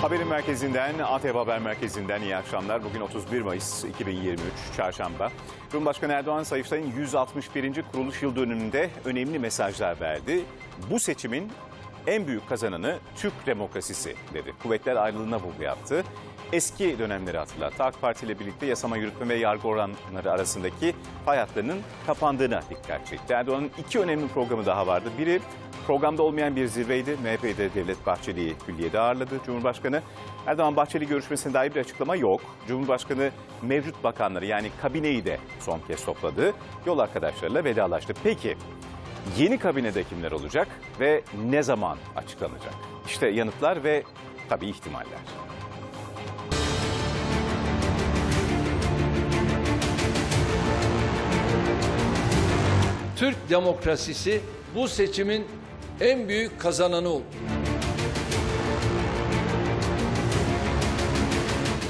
Haberin merkezinden, ATV Haber Merkezi'nden iyi akşamlar. Bugün 31 Mayıs 2023 Çarşamba. Cumhurbaşkanı Erdoğan Sayıştay'ın 161. kuruluş yıl dönümünde önemli mesajlar verdi. Bu seçimin en büyük kazananı Türk demokrasisi dedi. Kuvvetler ayrılığına vurgu yaptı. Eski dönemleri hatırlattı. AK Parti ile birlikte yasama, yürütme ve yargı oranları arasındaki pay hatlarının kapandığına dikkat çekti. Erdoğan'ın iki önemli programı daha vardı. Biri Programda olmayan bir zirveydi. MHP'de Devlet Bahçeli'yi külliyede ağırladı Cumhurbaşkanı. Erdoğan Bahçeli görüşmesine dair bir açıklama yok. Cumhurbaşkanı mevcut bakanları yani kabineyi de son kez topladı. Yol arkadaşlarıyla vedalaştı. Peki yeni kabinede kimler olacak ve ne zaman açıklanacak? İşte yanıtlar ve tabii ihtimaller. Türk demokrasisi bu seçimin en büyük kazananı oldu.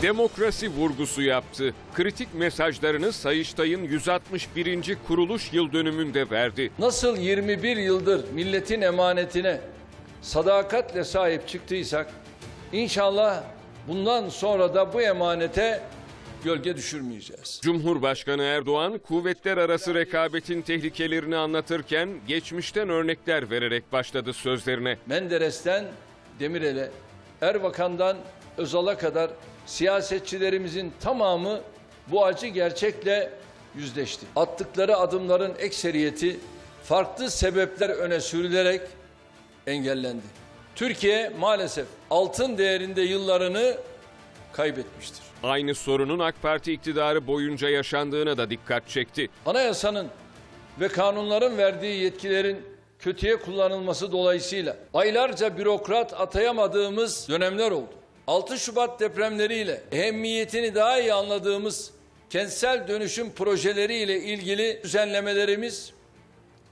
Demokrasi vurgusu yaptı. Kritik mesajlarını Sayıştay'ın 161. kuruluş yıl dönümünde verdi. Nasıl 21 yıldır milletin emanetine sadakatle sahip çıktıysak inşallah bundan sonra da bu emanete gölge düşürmeyeceğiz. Cumhurbaşkanı Erdoğan kuvvetler arası rekabetin tehlikelerini anlatırken geçmişten örnekler vererek başladı sözlerine. Menderes'ten Demirel'e, Erbakan'dan Özal'a kadar siyasetçilerimizin tamamı bu acı gerçekle yüzleşti. Attıkları adımların ekseriyeti farklı sebepler öne sürülerek engellendi. Türkiye maalesef altın değerinde yıllarını kaybetmiştir. Aynı sorunun AK Parti iktidarı boyunca yaşandığına da dikkat çekti. Anayasanın ve kanunların verdiği yetkilerin kötüye kullanılması dolayısıyla aylarca bürokrat atayamadığımız dönemler oldu. 6 Şubat depremleriyle ehemmiyetini daha iyi anladığımız kentsel dönüşüm projeleriyle ilgili düzenlemelerimiz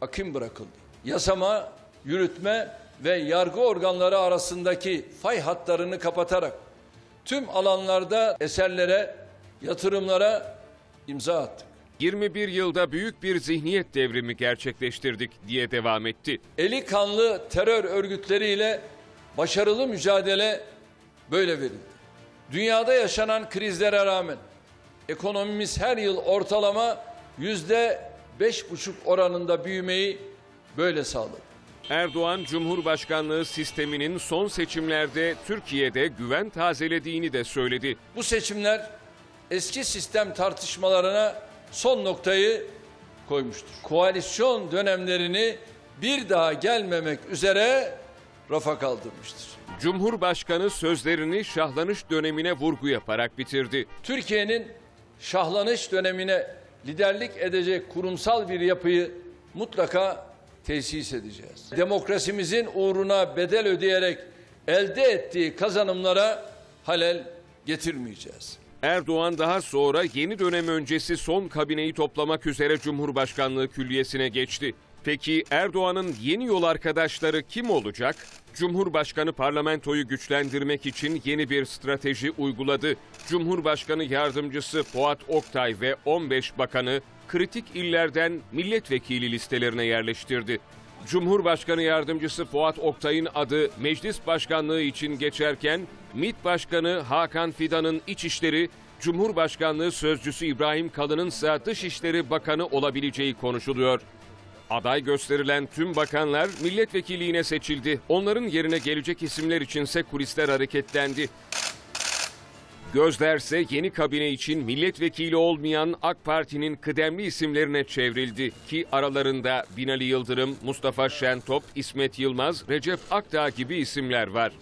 akım bırakıldı. Yasama, yürütme ve yargı organları arasındaki fay hatlarını kapatarak tüm alanlarda eserlere, yatırımlara imza attık. 21 yılda büyük bir zihniyet devrimi gerçekleştirdik diye devam etti. Eli kanlı terör örgütleriyle başarılı mücadele böyle verildi. Dünyada yaşanan krizlere rağmen ekonomimiz her yıl ortalama yüzde beş buçuk oranında büyümeyi böyle sağladı. Erdoğan Cumhurbaşkanlığı sisteminin son seçimlerde Türkiye'de güven tazelediğini de söyledi. Bu seçimler eski sistem tartışmalarına son noktayı koymuştur. Koalisyon dönemlerini bir daha gelmemek üzere rafa kaldırmıştır. Cumhurbaşkanı sözlerini şahlanış dönemine vurgu yaparak bitirdi. Türkiye'nin şahlanış dönemine liderlik edecek kurumsal bir yapıyı mutlaka tesis edeceğiz. Demokrasimizin uğruna bedel ödeyerek elde ettiği kazanımlara halel getirmeyeceğiz. Erdoğan daha sonra yeni dönem öncesi son kabineyi toplamak üzere Cumhurbaşkanlığı külliyesine geçti. Peki Erdoğan'ın yeni yol arkadaşları kim olacak? Cumhurbaşkanı parlamentoyu güçlendirmek için yeni bir strateji uyguladı. Cumhurbaşkanı yardımcısı Fuat Oktay ve 15 bakanı kritik illerden milletvekili listelerine yerleştirdi. Cumhurbaşkanı yardımcısı Fuat Oktay'ın adı meclis başkanlığı için geçerken MİT Başkanı Hakan Fidan'ın İçişleri, Cumhurbaşkanlığı Sözcüsü İbrahim Kalın'ın ise Dışişleri Bakanı olabileceği konuşuluyor. Aday gösterilen tüm bakanlar milletvekilliğine seçildi. Onların yerine gelecek isimler içinse kulisler hareketlendi. Gözlerse yeni kabine için milletvekili olmayan AK Parti'nin kıdemli isimlerine çevrildi ki aralarında Binali Yıldırım, Mustafa Şentop, İsmet Yılmaz, Recep Akdağ gibi isimler var.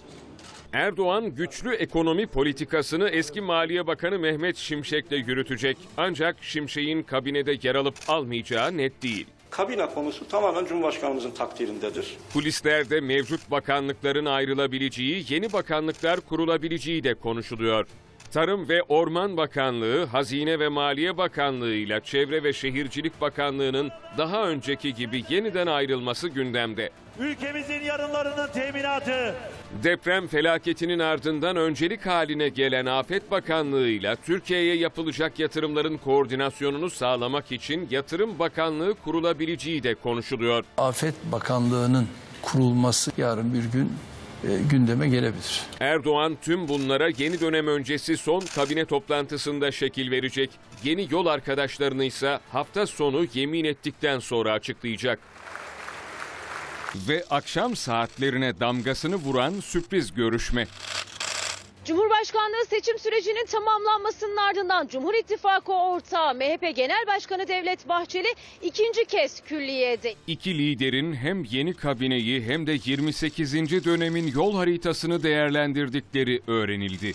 Erdoğan güçlü ekonomi politikasını eski Maliye Bakanı Mehmet Şimşek'le yürütecek. Ancak Şimşek'in kabinede yer alıp almayacağı net değil. Kabine konusu tamamen Cumhurbaşkanımızın takdirindedir. Kulislerde mevcut bakanlıkların ayrılabileceği, yeni bakanlıklar kurulabileceği de konuşuluyor. Tarım ve Orman Bakanlığı, Hazine ve Maliye Bakanlığı ile Çevre ve Şehircilik Bakanlığı'nın daha önceki gibi yeniden ayrılması gündemde. ülkemizin yarınlarının teminatı, Deprem felaketinin ardından öncelik haline gelen Afet Bakanlığı ile Türkiye'ye yapılacak yatırımların koordinasyonunu sağlamak için Yatırım Bakanlığı kurulabileceği de konuşuluyor. Afet Bakanlığı'nın kurulması yarın bir gün gündeme gelebilir. Erdoğan tüm bunlara yeni dönem öncesi son kabine toplantısında şekil verecek. Yeni yol arkadaşlarını ise hafta sonu yemin ettikten sonra açıklayacak. Ve akşam saatlerine damgasını vuran sürpriz görüşme. Cumhurbaşkanlığı seçim sürecinin tamamlanmasının ardından Cumhur İttifakı ortağı MHP Genel Başkanı Devlet Bahçeli ikinci kez külliyede. İki liderin hem yeni kabineyi hem de 28. dönemin yol haritasını değerlendirdikleri öğrenildi.